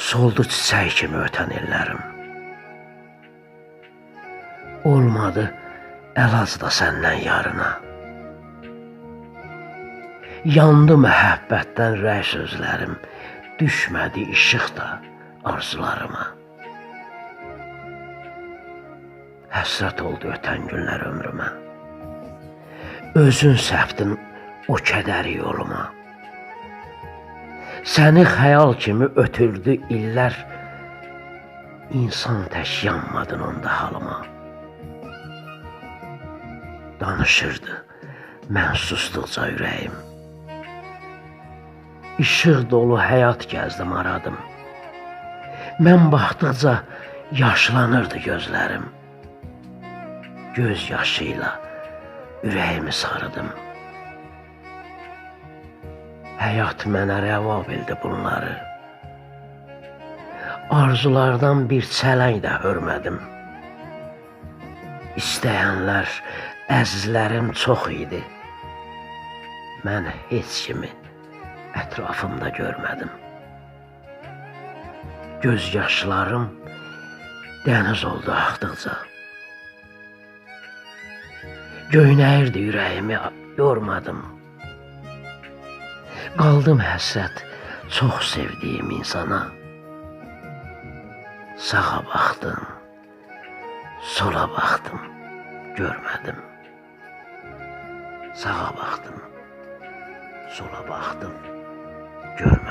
Soldu çiçək kimi ötən illərim. Olmadı əlac da səndən yarına. Yandı məhəbbətdən rəy sözlərim, düşmədi işıq da arzularıma. Həsrət oldu ötən günlər ömrümə. Özün səpdin o kədəri yoluma. Səni xəyal kimi ötürdü illər. İnsan tək yanmadın onda halıma. Danışırdı mən susduqca ürəyim. İşıq dolu həyat gəzdim aradım. Mən baxdıqca yaşlanırdı gözlərim. Göz yaşıyla ürəyimi sarıdım. Həyat mənə rəva bildi bunları. Arzulardan bir çələng də hörmədim. İstəyənlər, əzizlərim çox idi. Mən heç kimi ətrafımda görmədim. Göz yaşlarım dəniz oldu axdıqca. Göynəyirdi ürəyimi, yormadım. Qaldım həsrət çox sevdiyim insana. Sağa baxdım, sola baxdım, görmədim. Sağa baxdım, sola baxdım, görmədim.